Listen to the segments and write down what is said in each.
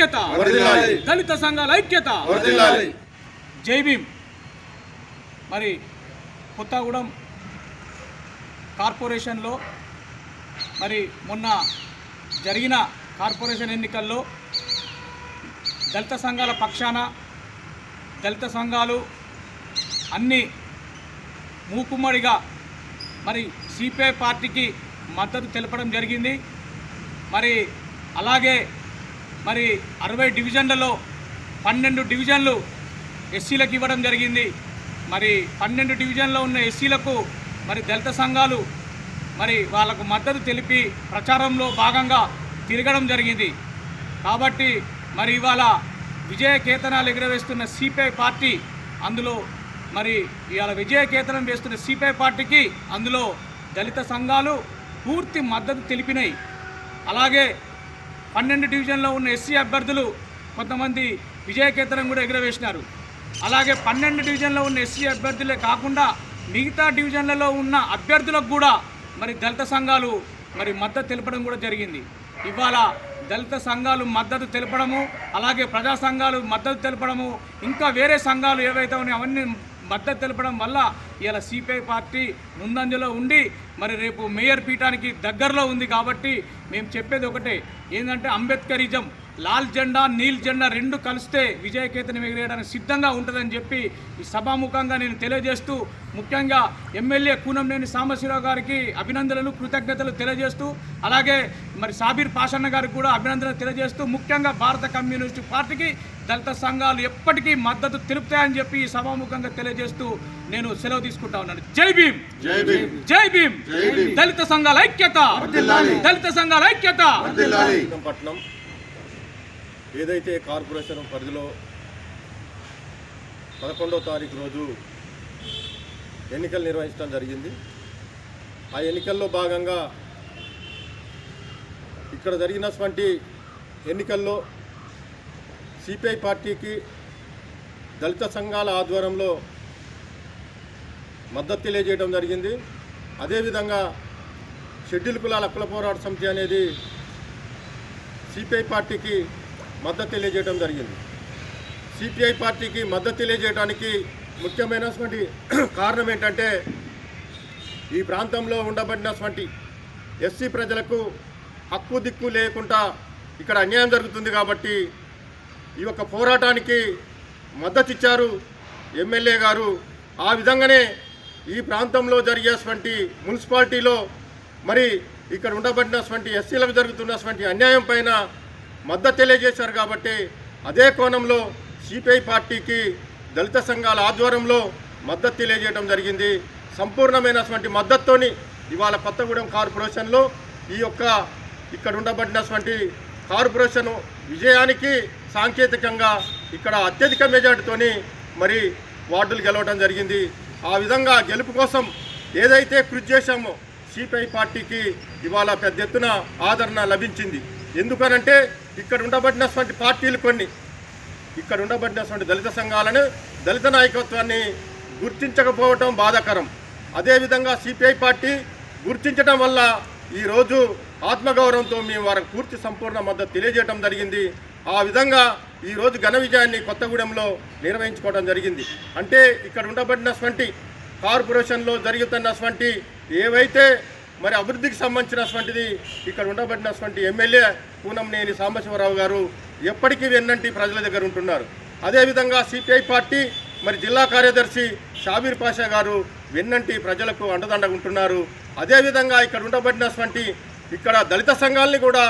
ఐక్యత. దళిత సంఘాల ఐక్యత. జై భీమ్ మరి కొత్తగూడెం కార్పొరేషన్లో మరి మొన్న జరిగిన కార్పొరేషన్ ఎన్నికల్లో దళిత సంఘాల పక్షాన దళిత సంఘాలు అన్ని మూకుమ్మడిగా మరి సిపిఐ పార్టీకి మద్దతు తెలపడం జరిగింది మరి అలాగే మరి అరవై డివిజన్లలో పన్నెండు డివిజన్లు ఎస్సీలకు ఇవ్వడం జరిగింది. మరి పన్నెండు డివిజన్లో ఉన్న ఎస్సీలకు మరి దళిత సంఘాలు మరి వాళ్ళకు మద్దతు తెలిపి ప్రచారంలో భాగంగా తిరగడం జరిగింది. కాబట్టి మరి ఇవాళ విజయ కేతనాలు ఎగురవేస్తున్న సిపిఐ పార్టీ అందులో మరి ఇవాళ విజయ కేతనం వేస్తున్న సిపిఐ పార్టీకి అందులో దళిత సంఘాలు పూర్తి మద్దతు తెలిపినాయి. అలాగే పన్నెండు డివిజన్లో ఉన్న ఎస్సీ అభ్యర్థులు కొంతమంది విజయకేతనం కూడా ఎగురవేసినారు. అలాగే పన్నెండు డివిజన్లో ఉన్న ఎస్సీ అభ్యర్థులే కాకుండా మిగతా డివిజన్లలో ఉన్న అభ్యర్థులకు కూడా మరి దళిత సంఘాలు మరి మద్దతు తెలపడం కూడా జరిగింది. ఇవాళ దళిత సంఘాలు మద్దతు తెలపడము అలాగే ప్రజా సంఘాలు మద్దతు తెలపడము ఇంకా వేరే సంఘాలు ఏవైతే ఉన్నాయో అవన్నీ మద్దతు తెలపడం వల్ల ఇలా సిపిఐ పార్టీ ముందంజలో ఉండి మరి రేపు మేయర్ పీఠానికి దగ్గరలో ఉంది కాబట్టి మేము చెప్పేది ఒకటే ఏంటంటే అంబేద్కరిజం లాల్ జెండా నీల్ జెండా రెండు కలిస్తే విజయకేతనం ఎగిరేయడానికి సిద్ధంగా ఉంటుందని చెప్పి ఈ సభాముఖంగా నేను తెలియజేస్తూ ముఖ్యంగా ఎమ్మెల్యే కూనంనేని సాంబశివరావు గారికి అభినందనలు కృతజ్ఞతలు తెలియజేస్తూ అలాగే మరి సాబీర్ పాషన్న గారికి కూడా అభినందనలు తెలియజేస్తూ ముఖ్యంగా భారత కమ్యూనిస్టు పార్టీకి దళిత సంఘాలు ఎప్పటికీ మద్దతు తెలుపుతాయని చెప్పి ఈ సభాముఖంగా తెలియజేస్తూ నేను సెలవు తీసుకుంటా ఉన్నాను. జై భీమ్! జై భీమ్! జై భీమ్! జై భీమ్. దళిత సంఘాల ఐక్యత. దళిత సంఘాల ఐక్యత. పట్నం ఏదైతే కార్పొరేషన్ పరిధిలో పదకొండవ తారీఖు రోజు ఎన్నికలు నిర్వహించడం జరిగింది. ఆ ఎన్నికల్లో భాగంగా ఇక్కడ జరిగినటువంటి ఎన్నికల్లో సిపిఐ పార్టీకి దళిత సంఘాల ఆధ్వర్యంలో మద్దతు తెలియజేయడం జరిగింది. అదేవిధంగా షెడ్యూల్ కులాల హక్కుల పోరాట సమితి అనేది సిపిఐ పార్టీకి మద్దతు తెలియజేయడం జరిగింది. సిపిఐ పార్టీకి మద్దతు తెలియజేయడానికి ముఖ్యమైనటువంటి కారణం ఏంటంటే ఈ ప్రాంతంలో ఉండబడినటువంటి ఎస్సీ ప్రజలకు హక్కు దిక్కు లేకుండా ఇక్కడ అన్యాయం జరుగుతుంది కాబట్టి ఈ యొక్క పోరాటానికి మద్దతు ఇచ్చారు ఎమ్మెల్యే గారు. ఆ విధంగానే ఈ ప్రాంతంలో జరిగేటువంటి మున్సిపాలిటీలో మరి ఇక్కడ ఉండబడినటువంటి ఎస్సీలకు జరుగుతున్నటువంటి అన్యాయం పైన మద్దతు తెలియజేశారు కాబట్టి అదే కోణంలో సిపిఐ పార్టీకి దళిత సంఘాల ఆధ్వర్యంలో మద్దతు తెలియజేయడం జరిగింది. సంపూర్ణమైనటువంటి మద్దతుతోని ఇవాళ కొత్తగూడెం కార్పొరేషన్లో ఈ యొక్క ఇక్కడ ఉండబడినటువంటి కార్పొరేషన్ విజయానికి సాంకేతికంగా ఇక్కడ అత్యధిక మెజార్టీతోని మరి వార్డులు గెలవడం జరిగింది. ఆ విధంగా గెలుపు కోసం ఏదైతే కృషి చేశామో సిపిఐ పార్టీకి ఇవాళ పెద్ద ఎత్తున ఆదరణ లభించింది. ఎందుకనంటే ఇక్కడ ఉండబడినటువంటి పార్టీలు కొన్ని. ఇక్కడ ఉండబడినటువంటి దళిత సంఘాలను దళిత నాయకత్వాన్ని గుర్తించకపోవటం బాధాకరం. అదేవిధంగా సిపిఐ పార్టీ గుర్తించడం వల్ల ఈరోజు ఆత్మగౌరవంతో మేము వారికి పూర్తి సంపూర్ణ మద్దతు తెలియజేయడం జరిగింది. ఆ విధంగా ఈరోజు ఘన విజయాన్ని కొత్తగూడెంలో నిర్వహించుకోవడం జరిగింది. అంటే ఇక్కడ ఉండబడినటువంటి కార్పొరేషన్లో జరుగుతున్నటువంటి ఏవైతే మరి అభివృద్ధికి సంబంధించినటువంటిది ఇక్కడ ఉండబడినటువంటి ఎమ్మెల్యే పూనంనేని సాంబశివరావు గారు ఎప్పటికీ వెన్నంటి ప్రజల దగ్గర ఉంటున్నారు. అదేవిధంగా సిపిఐ పార్టీ మరి జిల్లా కార్యదర్శి షాబీర్ పాషా గారు వెన్నంటి ప్రజలకు అండదండగా ఉంటున్నారు. అదేవిధంగా ఇక్కడ ఉండబడినటువంటి ఇక్కడ దళిత సంఘాలని కూడా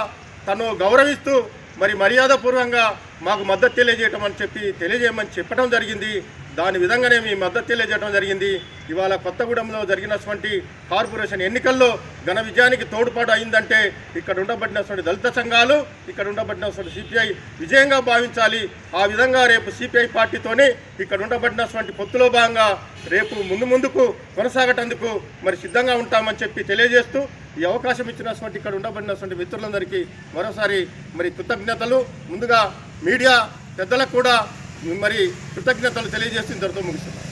తను గౌరవిస్తూ మరి మర్యాదపూర్వకంగా మాకు మద్దతు తెలియజేయటం అని చెప్పి తెలియజేయమని చెప్పడం జరిగింది. దాని విధంగానే మీ మద్దతు తెలియజేయడం జరిగింది. ఇవాళ కొత్తగూడెంలో జరిగినటువంటి కార్పొరేషన్ ఎన్నికల్లో ఘన విజయానికి తోడ్పాటు అయిందంటే ఇక్కడ ఉండబడినటువంటి దళిత సంఘాలు ఇక్కడ ఉండబడినటువంటి సిపిఐ విజయంగా భావించాలి. ఆ విధంగా రేపు సిపిఐ పార్టీతోనే ఇక్కడ ఉండబడినటువంటి పొత్తులో భాగంగా రేపు ముందు ముందుకు కొనసాగటందుకు మరి సిద్ధంగా ఉంటామని చెప్పి తెలియజేస్తూ ఈ అవకాశం ఇచ్చినటువంటి ఇక్కడ ఉండబడినటువంటి మిత్రులందరికీ మరోసారి మరి కృతజ్ఞతలు. ముందుగా మీడియా పెద్దలకు కూడా మరి కృతజ్ఞతలు తెలియజేస్తూ ఇంతటితో ముగిస్తున్నాను